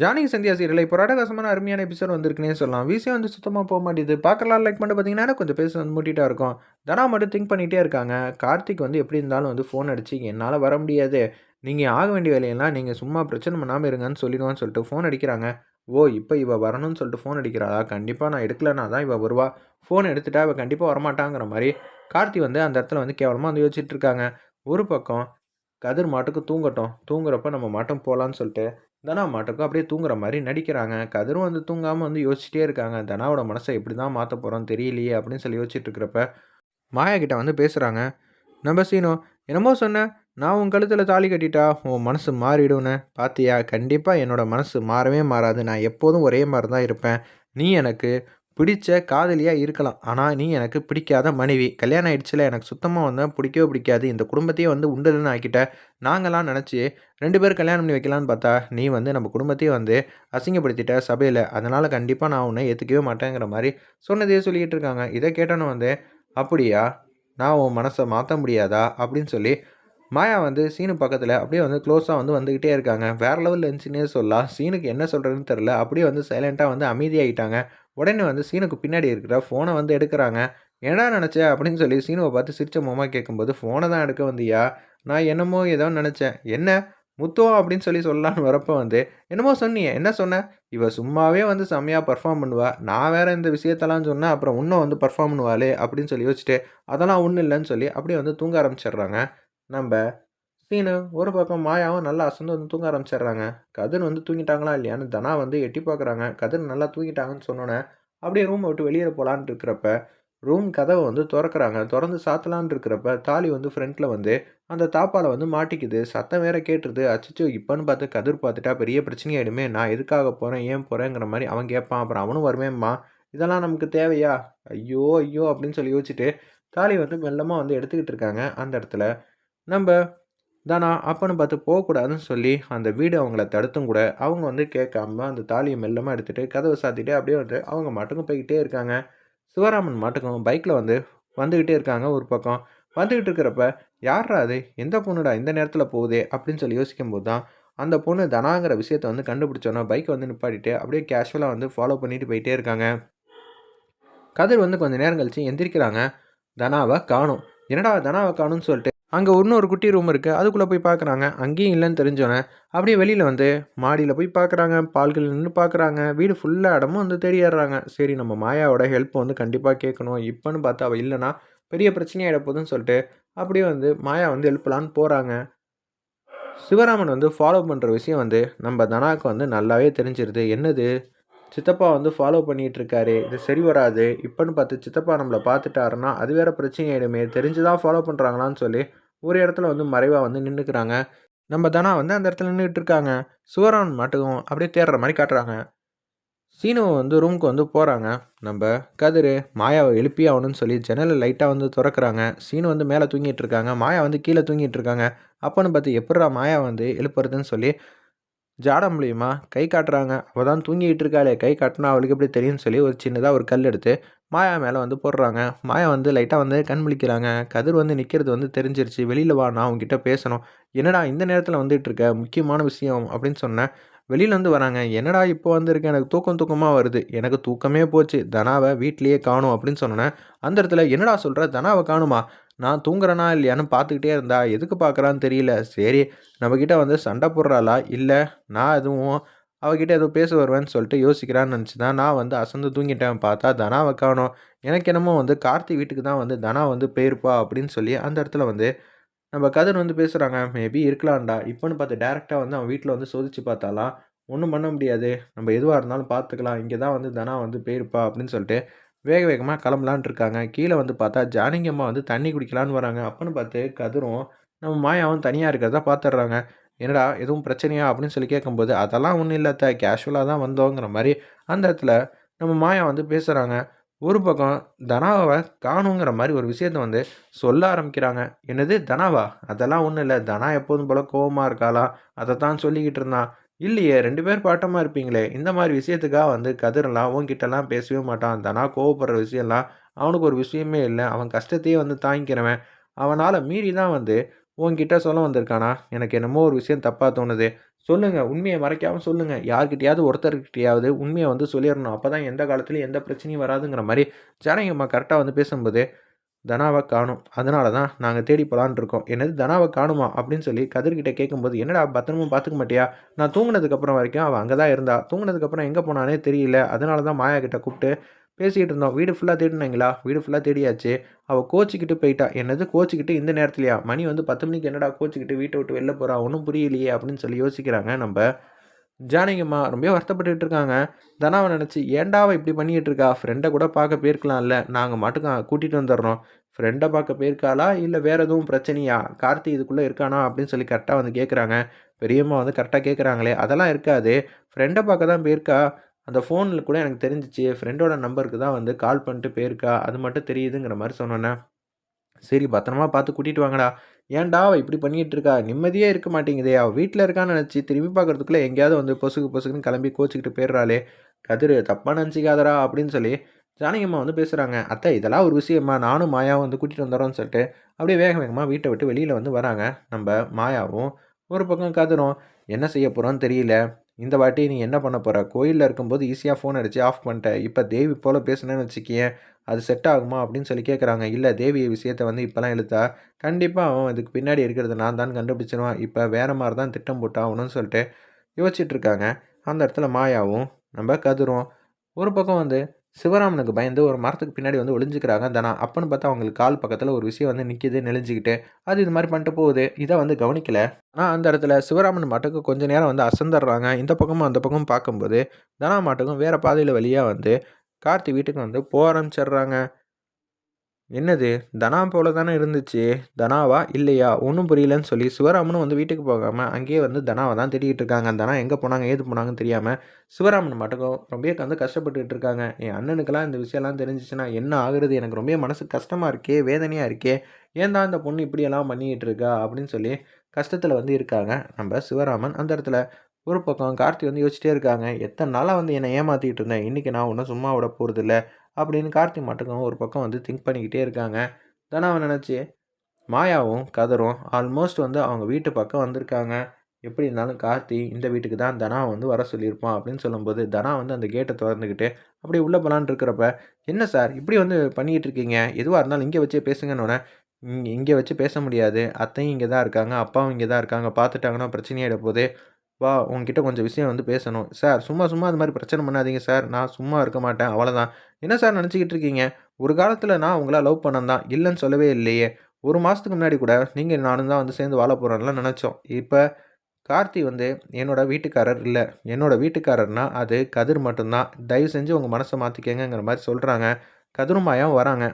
Johnny Sandhya serial இப்போ ரடகாசமான அருமையான episode வந்திருக்குனே சொல்லலாம். விஷயம் வந்து சுத்தமாக போக மாட்டேது பார்க்கலாம் லைக் பண்ணி பார்த்தீங்கன்னா கொஞ்சம் பேச வந்து மூட்டிட்டா இருக்கும். தனா மட்டும் திங்க் பண்ணிகிட்டே இருக்காங்க. கார்த்திக் வந்து எப்படி இருந்தாலும் வந்து ஃபோன் அடிச்சு என்னால் வர முடியாது. நீங்கள் ஆக வேண்டிய வேலையெல்லாம் நீங்கள் சும்மா பிரச்சனை பண்ணாமல் இருங்கன்னு சொல்லிடுவான்னு சொல்லிட்டு ஃபோன் அடிக்கிறாங்க. ஓ இப்போ இவள் வரணும்னு சொல்லிட்டு ஃபோன் அடிக்கிறாளா? கண்டிப்பாக நான் எடுக்கலனா தான் இவள் வருவா. ஃபோன் எடுத்துட்டா இவள் கண்டிப்பாக வரமாட்டாங்கிற மாதிரி கார்த்தி வந்து அந்த இடத்துல வந்து கேவலமாக வந்து யோசிச்சுட்டு இருக்காங்க. ஒரு பக்கம் கதிர் மாட்டுக்கு தூங்கட்டும். தூங்குறப்ப நம்ம மாட்டம் போகலான்னு சொல்லிட்டு தனா மாட்டுக்கும் அப்படியே தூங்குற மாதிரி நடிக்கிறாங்க. கதிரும் வந்து தூங்காமல் வந்து யோசிச்சுட்டே இருக்காங்க. தனாவோட மனசை எப்படி தான் மாற்ற போகிறோம் தெரியலையே அப்படின்னு சொல்லி யோசிச்சுட்டு இருக்கிறப்ப மாயா கிட்ட வந்து பேசுகிறாங்க நம்ம சீனோ என்னமோ சொன்னேன் நான் உன் கழுத்தில் தாலி கட்டிட்டா உன் மனசு மாறிடும்னு. பாத்தியா? கண்டிப்பாக என்னோட மனசு மாறவே மாறாது. நான் எப்போதும் ஒரே மாதிரி தான் இருப்பேன். நீ எனக்கு பிடிச்ச காதலியாக இருக்கலாம். ஆனால் நீ எனக்கு பிடிக்காத மனைவி. கல்யாணம் ஆயிடுச்சுல எனக்கு சுத்தமாக வந்து பிடிக்கவே பிடிக்காது. இந்த குடும்பத்தையே வந்து உண்டதுன்னு ஆக்கிட்ட. நாங்களாம் நினச்சி ரெண்டு பேரும் கல்யாணம் பண்ணி வைக்கலான்னு பார்த்தா நீ வந்து நம்ம குடும்பத்தையே வந்து அசிங்கப்படுத்திட்ட சபையில். அதனால் கண்டிப்பாக நான் உன்னை ஏற்றுக்கவே மாட்டேங்கிற மாதிரி சொன்னதே சொல்லிக்கிட்டு இருக்காங்க. இதை கேட்டோன்னு வந்து அப்படியா? நான் உன் மனசை மாற்ற முடியாதா? அப்படின்னு சொல்லி மாயா வந்து சீனு பக்கத்தில் அப்படியே வந்து க்ளோஸாக வந்து வந்துக்கிட்டே இருக்காங்க. வேறு லெவலில் இருந்துச்சுன்னே சொல்லலாம். சீனுக்கு என்ன சொல்கிறதுன்னு தெரில அப்படியே வந்து சைலண்ட்டாக வந்து அமைதியாகிட்டாங்க உடனே வந்து சீனுக்கு பின்னாடி இருக்கிற ஃபோனை வந்து எடுக்கிறாங்க. ஏன்னா நினச்ச? அப்படின்னு சொல்லி சீனுவை பார்த்து சிரிச்ச மூலமாக கேட்கும்போது ஃபோனை தான் எடுக்க வந்தியா? நான் என்னமோ ஏதோ நினச்சேன். என்ன? முத்துவம் அப்படின்னு சொல்லி சொல்லலான்னு வரப்போ வந்து என்னமோ சொன்னியே என்ன சொன்ன? இவ சும்மாவே வந்து செம்மையாக பர்ஃபார்ம் பண்ணுவா. நான் வேற இந்த விஷயத்தெல்லாம் சொன்னேன் அப்புறம் இன்னும் வந்து பர்ஃபார்ம் பண்ணுவாளே? அப்படின்னு சொல்லி யோசிச்சுட்டு அதெல்லாம் ஒன்றும் இல்லைன்னு சொல்லி அப்படியே வந்து தூங்க ஆரம்பிச்சிடுறாங்க. நம்ம சீனு ஒரு பக்கம் மாயாவும் நல்லா அசந்து வந்து தூங்க ஆரம்பிச்சிடுறாங்க. கதிர் வந்து தூங்கிட்டாங்களா இல்லையான்னு தனா வந்து எட்டி பார்க்குறாங்க கதிர் நல்லா தூங்கிட்டாங்கன்னு சொன்னோன்னே அப்படியே ரூமை விட்டு வெளியே போகலான்னு இருக்கிறப்ப ரூம் கதவை வந்து திறக்கிறாங்க. திறந்து சாத்தலான் இருக்கிறப்ப தாலி வந்து ஃப்ரண்ட்டில் வந்து அந்த தாப்பால் வந்து மாட்டிக்குது. சத்தம் வேற கேட்டுருது. அச்சோ இப்போன்னு பார்த்து கதிர் பார்த்துட்டா பெரிய பிரச்சனையாயிடுமே நான் எதுக்காக போகிறேன் ஏன் போகிறேங்கிற மாதிரி அவன் கேட்பான். அப்புறம் அவனும் வருவேம்மா இதெல்லாம் நமக்கு தேவையா? ஐயோ ஐயோ அப்படின்னு சொல்லி யோசிச்சுட்டு தாலி வந்து மெல்லமாக வந்து எடுத்துக்கிட்டு இருக்காங்க அந்த இடத்துல. நம்ம தானா அப்பன்னு பார்த்து போகக்கூடாதுன்னு சொல்லி அந்த வீடு அவங்கள தடுத்தும் கூட அவங்க வந்து கேட்காம அந்த தாலியை மெல்லமாக எடுத்துகிட்டு கதவை சாத்திட்டு அப்படியே வந்து அவங்க மட்டுக்கும் போய்கிட்டே இருக்காங்க. சிவராமன் மட்டுக்கும் பைக்கில் வந்து வந்துக்கிட்டே இருக்காங்க ஒரு பக்கம். வந்துக்கிட்டு இருக்கிறப்ப யாரா அது? எந்த பொண்ணுடா? இந்த நேரத்தில் போகுதே அப்படின்னு சொல்லி யோசிக்கும்போது தான் அந்த பொண்ணு தனாங்கிற விஷயத்த வந்து கண்டுபிடிச்சோன்னா பைக்கை வந்து நிப்பாட்டிட்டு அப்படியே கேஷுவலாக வந்து ஃபாலோ பண்ணிட்டு போயிட்டே இருக்காங்க. கதிர் வந்து கொஞ்சம் நேரம் கழிச்சு எந்திரிக்கிறாங்க. தனாவை காணும். என்னடா தனாவை காணும்னு சொல்லிட்டு அங்கே இன்னொரு குட்டி ரூம் இருக்குது அதுக்குள்ளே போய் பார்க்குறாங்க அங்கேயும் இல்லைன்னு தெரிஞ்சோன்னே அப்படியே வெளியில் வந்து மாடியில் போய் பார்க்குறாங்க பால்கள் நின்று பார்க்குறாங்க வீடு ஃபுல்லாக இடமும் வந்து தேடிடுறாங்க சரி நம்ம மாயாவோட ஹெல்ப் வந்து கண்டிப்பாக கேட்கணும். இப்போன்னு பார்த்தா அவள் இல்லைன்னா பெரிய பிரச்சனையாகிட போகுதுன்னு சொல்லிட்டு அப்படியே வந்து மாயா வந்து ஹெல்ப்லான்னு போகிறாங்க சிவராமன் வந்து ஃபாலோ பண்ணுற விஷயம் வந்து நம்ம தனாவுக்கு வந்து நல்லாவே தெரிஞ்சிருது. என்னது? சித்தப்பா வந்து ஃபாலோ பண்ணிகிட்டு இருக்காரு இது சரி வராது. இப்போன்னு பார்த்து சித்தப்பா நம்மளை பார்த்துட்டாருன்னா அது வேறு பிரச்சனை ஆகிடுமே தெரிஞ்சு தான் ஃபாலோ பண்ணுறாங்களான்னு சொல்லி ஒரு இடத்துல வந்து மறைவாக வந்து நின்றுக்கிறாங்க நம்ம தனா வந்து அந்த இடத்துல நின்றுட்டு இருக்காங்க சுவரான் மாட்டுக்கும் அப்படியே தேடுற மாதிரி காட்டுறாங்க. சீனு வந்து ரூமுக்கு வந்து போகிறாங்க நம்ம கதிர் மாயாவை எழுப்பி ஆகணும்னு சொல்லி ஜன்னலில் லைட்டாக வந்து திறக்கிறாங்க. சீனு வந்து மேலே தூங்கிட்டு இருக்காங்க மாயா வந்து கீழே தூங்கிட்டு இருக்காங்க அப்போன்னு பார்த்து எப்படா மாயா வந்து எழுப்புறதுன்னு சொல்லி ஜாட மூலியமாக கை காட்டுறாங்க. அவள் தான் தூங்கிட்டு இருக்காளே. கை காட்டினா அவளுக்கு எப்படி தெரியும்னு சொல்லி ஒரு சின்னதாக ஒரு கல் எடுத்து மாயா மேலே வந்து போடுறாங்க. மாயா வந்து லைட்டாக வந்து கண் முழிக்கிறாங்க கதிர் வந்து நிற்கிறது வந்து தெரிஞ்சிருச்சு. வெளியில் வா நான் அவங்ககிட்ட பேசணும். என்னடா இந்த நேரத்தில் வந்துட்டு இருக்க? முக்கியமான விஷயம் அப்படின்னு சொன்னேன். வெளியிலேருந்து வராங்க. என்னடா இப்போ வந்திருக்கு? எனக்கு தூக்கம் தூக்கமாக வருது. எனக்கு தூக்கமே போச்சு. தனாவை வீட்லேயே காணும் அப்படின்னு சொன்னேன் அந்த இடத்துல என்னடா சொல்கிற தனாவை காணுமா? நான் தூங்குறேனா இல்லையான்னு பார்த்துக்கிட்டே இருந்தா எதுக்கு பார்க்குறான்னு தெரியல. சரி நம்மக்கிட்ட வந்து சண்டை போடுறாளா? இல்லை நான் எதுவும் அவகிட்ட ஏதோ பேச வருவேன்னு சொல்லிட்டு யோசிக்கிறான்னு நினச்சி தான் நான் வந்து அசந்து தூங்கிட்டேன். பார்த்தா தனாவை காணும். எனக்கு என்னமோ வந்து கார்த்தி வீட்டுக்கு தான் வந்து தனா வந்து போயிருப்பா அப்படின்னு சொல்லி அந்த இடத்துல வந்து நம்ம கதிர் வந்து பேசுகிறாங்க மேபி இருக்கலாம்டா. இப்போன்னு பார்த்து டேரெக்டாக வந்து அவன் வீட்டில் வந்து சோதிச்சு பார்த்தாலாம் ஒன்றும் பண்ண முடியாது. நம்ம எதுவாக இருந்தாலும் பார்த்துக்கலாம். இங்கே தான் வந்து தனா வந்து போயிருப்பா. அப்படின்னு சொல்லிட்டு வேக வேகமாக கிளம்பலான் இருக்காங்க. கீழே வந்து பார்த்தா ஜானகியம்மா வந்து தண்ணி குடிக்கலான்னு வராங்க. அப்போன்னு பார்த்து கதிரும் நம்ம மாயாவும் தனியாக இருக்கிறதா பார்த்துட்றாங்க. என்னடா எதுவும் பிரச்சனையா? அப்படின்னு சொல்லி கேட்கும்போது அதெல்லாம் ஒன்றும் இல்லை த கேஷுவலாக தான் வந்தோங்கிற மாதிரி. அந்த இடத்துல நம்ம மாயா வந்து பேசுகிறாங்க ஒரு பக்கம் தனாவை காணுங்கிற மாதிரி ஒரு விஷயத்த வந்து சொல்ல ஆரம்பிக்கிறாங்க. என்னது தனாவா? அதெல்லாம் ஒன்றும் இல்லை. தனா எப்போதும் போல கோபமாக இருக்காளா? அதை தான் சொல்லிக்கிட்டு இருந்தான் இல்லையே ரெண்டு பேர் பாட்டமாக இருப்பீங்களே. இந்த மாதிரி விஷயத்துக்காக வந்து கதிரெல்லாம் உன்கிட்டலாம் பேசவே மாட்டான். தனா கோவப்படுற விஷயம்லாம் அவனுக்கு ஒரு விஷயமே இல்லை. அவன் கஷ்டத்தையே வந்து தாங்கிக்கிறவன். அவனால் மீறி தான் வந்து உன்கிட்ட சொல்ல வந்திருக்கானா? எனக்கு என்னமோ ஒரு விஷயம் தப்பாக தோணுது. சொல்லுங்கள் உண்மையை மறைக்காமல் சொல்லுங்கள் யார்கிட்டையாவது ஒருத்தர்கிட்டையாவது உண்மையை வந்து சொல்லிடணும் அப்போ தான் எந்த காலத்துலையும் எந்த பிரச்சனையும் வராதுங்கிற மாதிரி ஜனங்கம்மா கரெக்டாக வந்து பேசும்போது தனாவை காணும். அதனால தான் நாங்கள் தேடி போகலான் இருக்கோம். என்னது தனாவை காணுமா? அப்படின்னு சொல்லி கதிர்கிட்ட கேட்கும்போது என்னடா பத்திரமும் பார்த்துக்க மாட்டியா? நான் தூங்கினதுக்கப்புறம் வரைக்கும் அவள் அங்கே தான் இருந்தா தூங்கினதுக்கப்புறம் எங்கே போனானே தெரியல. அதனால தான் மாயா கிட்ட கூப்பிட்டு பேசிக்கிட்டு இருந்தோம். வீடு ஃபுல்லாக தேடினீங்களா? வீடு ஃபுல்லாக தேடியாச்சு. அவள் கோச்சிக்கிட்டு போயிட்டா. என்னது கோச்சிக்கிட்டு இந்த நேரத்துலையா? மணி வந்து பத்து மணிக்கு என்னடா கோச்சிக்கிட்டு வீட்டை விட்டு வெளில போகிறா ஒன்றும் புரியலையே அப்படின்னு சொல்லி யோசிக்கிறாங்க நம்ம ஜானகிம்மா. ரொம்ப வருத்தப்பட்டுக்கிட்டு இருக்காங்க. தனாவை நினச்சி ஏண்டாவை இப்படி பண்ணிகிட்டு இருக்கா? ஃப்ரெண்டை கூட பார்க்க போயிருக்கலாம்ல. நாங்கள் மட்டும் கூட்டிகிட்டு வந்துடுறோம். ஃப்ரெண்டை பார்க்க போயிருக்காளா? இல்லை வேறு எதுவும் பிரச்சனையா? கார்த்தி இதுக்குள்ளே இருக்கானா? அப்படின்னு சொல்லி கரெக்டாக வந்து கேட்குறாங்க பெரியம்மா வந்து கரெக்டாக கேட்குறாங்களே அதெல்லாம் இருக்காது. ஃப்ரெண்டை பார்க்க தான் போயிருக்கா. அந்த ஃபோனில் கூட எனக்கு தெரிஞ்சிச்சு ஃப்ரெண்டோட நம்பருக்கு தான் வந்து கால் பண்ணிட்டு போயிருக்கா அது மட்டும் தெரியுதுங்கிற மாதிரி சொன்னோன்னே. சரி பத்திரமா பார்த்து கூட்டிகிட்டு வாங்கடா. ஏன்டா அவள் இப்படி பண்ணிகிட்டு இருக்கா? நிம்மதியே இருக்க மாட்டேங்குதே. அவள் வீட்டில் இருக்கான்னு நினச்சி திரும்பி பார்க்குறதுக்குள்ளே எங்கேயாவது வந்து பொசுக்கு பொசுக்குன்னு கிளம்பி கோச்சிக்கிட்டு போயிடுறாளே. கதிர் தப்பாக நினச்சிக்காதரா அப்படின்னு சொல்லி ஜானகியம்மா வந்து பேசுகிறாங்க அத்தை இதெல்லாம் ஒரு விஷயமா நானும் மாயாவும் வந்து கூட்டிகிட்டு வந்துடுறோம்னு சொல்லிட்டு அப்படியே வேக வேகமாக வீட்டை விட்டு வெளியில் வந்து வராங்க. நம்ம மாயாவும் ஒரு பக்கம் கதிரும் என்ன செய்ய போகிறோன்னு தெரியல. இந்த வாட்டி நீ என்ன பண்ண போகிற கோயிலில் இருக்கும்போது ஈஸியாக ஃபோன் அடித்து ஆஃப் பண்ணிட்டேன். இப்போ தேவி போல் பேசுனேன்னு வச்சுக்கியேன் அது செட் ஆகுமா அப்படின்னு சொல்லி கேட்குறாங்க இல்லை தேவி விஷயத்தை வந்து இப்போலாம் இழுத்தா கண்டிப்பாக அவன் இதுக்கு பின்னாடி இருக்கிறது நான் தான் கண்டுபிடிச்சிருவான். இப்போ வேறு மாதிரி தான் திட்டம் போட்டாகணும்னு சொல்லிட்டு யோசிச்சுட்ருக்காங்க அந்த இடத்துல மாயாவும் நம்ம கதிரும் ஒரு பக்கம் வந்து சிவராமனுக்கு பயந்து ஒரு மரத்துக்கு பின்னாடி வந்து ஒளிஞ்சிக்கிறாங்க தனா. அப்பன்னு பார்த்தா அவங்களுக்கு கால் பக்கத்தில் ஒரு விஷயம் வந்து நிற்கிது நெளிஞ்சிக்கிட்டு. அது இது மாதிரி பண்ணிட்டு போகுது. இதை வந்து கவனிக்கல. ஆனால் அந்த இடத்துல சிவராமன் மாட்டுக்கு கொஞ்ச நேரம் வந்து அசந்துடுறாங்க. இந்த பக்கமும் அந்த பக்கமும் பார்க்கும்போது தனா மாட்டுக்கும் வேறு பாதையில் வழியாக வந்து கார்த்தி வீட்டுக்கு வந்து போக ஆரம்பிச்சிடுறாங்க. என்னது? தனா போல தானே இருந்துச்சு. தனாவா? இல்லையா? ஒன்றும் புரியலன்னு சொல்லி சிவராமனும் வந்து வீட்டுக்கு போகாமல் அங்கேயே வந்து தனாவை தான் தேடிக்கிட்டு இருக்காங்க. தனா எங்கே போனாங்க? ஏது போனாங்கன்னு தெரியாமல் சிவராமன் மட்டும் ரொம்ப வந்து கஷ்டப்பட்டுட்டு இருக்காங்க. என் அண்ணனுக்கெல்லாம் இந்த விஷயம்லாம் தெரிஞ்சிச்சுன்னா என்ன ஆகுறது? எனக்கு ரொம்ப மனசு கஷ்டமாக இருக்கே வேதனையாக இருக்கே. ஏன் தான் இந்த பொண்ணு இப்படியெல்லாம் பண்ணிக்கிட்டு இருக்கா? அப்படின்னு சொல்லி கஷ்டத்தில் வந்து இருக்காங்க. நம்ம சிவராமன் அந்த இடத்துல ஒரு பக்கம் கார்த்தி வந்து யோசிச்சிட்டே இருக்காங்க. எத்தனை நாளாக வந்து என்னை ஏமாற்றிக்கிட்டு இருந்தேன்? இன்றைக்கி நான் ஒன்றும் சும்மா விட போகிறதில்ல அப்படின்னு கார்த்தி மட்டுக்கும் ஒரு பக்கம் வந்து திங்க் பண்ணிக்கிட்டே இருக்காங்க. தனாவை நினச்சி? மாயாவும் கதரும் ஆல்மோஸ்ட் வந்து அவங்க வீட்டு பக்கம் வந்திருக்காங்க. எப்படி இருந்தாலும் கார்த்தி இந்த வீட்டுக்கு தான் தனா வந்து வர சொல்லியிருப்பான் அப்படின்னு சொல்லும்போது தனா வந்து அந்த கேட்டை திறந்துக்கிட்டு அப்படி உள்ளே போகலான்னு இருக்கிறப்ப என்ன சார்? இப்படி வந்து பண்ணிக்கிட்டு இருக்கீங்க? எதுவாக இருந்தாலும் இங்கே வச்சே பேசுங்கன்னொன்னே. இங்கே இங்கே வச்சு பேச முடியாது. அத்தையும் இங்கே தான் இருக்காங்க அப்பாவும் இங்கே தான் இருக்காங்க. பார்த்துட்டாங்கன்னா பிரச்சனையாக போது வா உங்ககிட்ட கொஞ்சம் விஷயம் வந்து பேசணும். சார் சும்மா சும்மா அது மாதிரி பிரச்சனை பண்ணாதீங்க சார். நான் சும்மா இருக்க மாட்டேன். அவ்வளோதான் என்ன சார் நினச்சிக்கிட்டு இருக்கீங்க? ஒரு காலத்தில் நான் உங்களை லவ் பண்ணந்தான் இல்லைன்னு சொல்லவே இல்லையே. ஒரு மாதத்துக்கு முன்னாடி கூட நீங்கள் நானும் தான் வந்து சேர்ந்து வாழ போகிறோம்லாம் நினச்சோம். இப்போ கார்த்தி வந்து என்னோட வீட்டுக்காரர் இல்லை. என்னோட வீட்டுக்காரர்னா அது கதிர் மட்டும்தான். தயவு செஞ்சு உங்கள் மனசை மாற்றிக்கங்கிற மாதிரி சொல்கிறாங்க கதிருமாயாவும் வராங்க.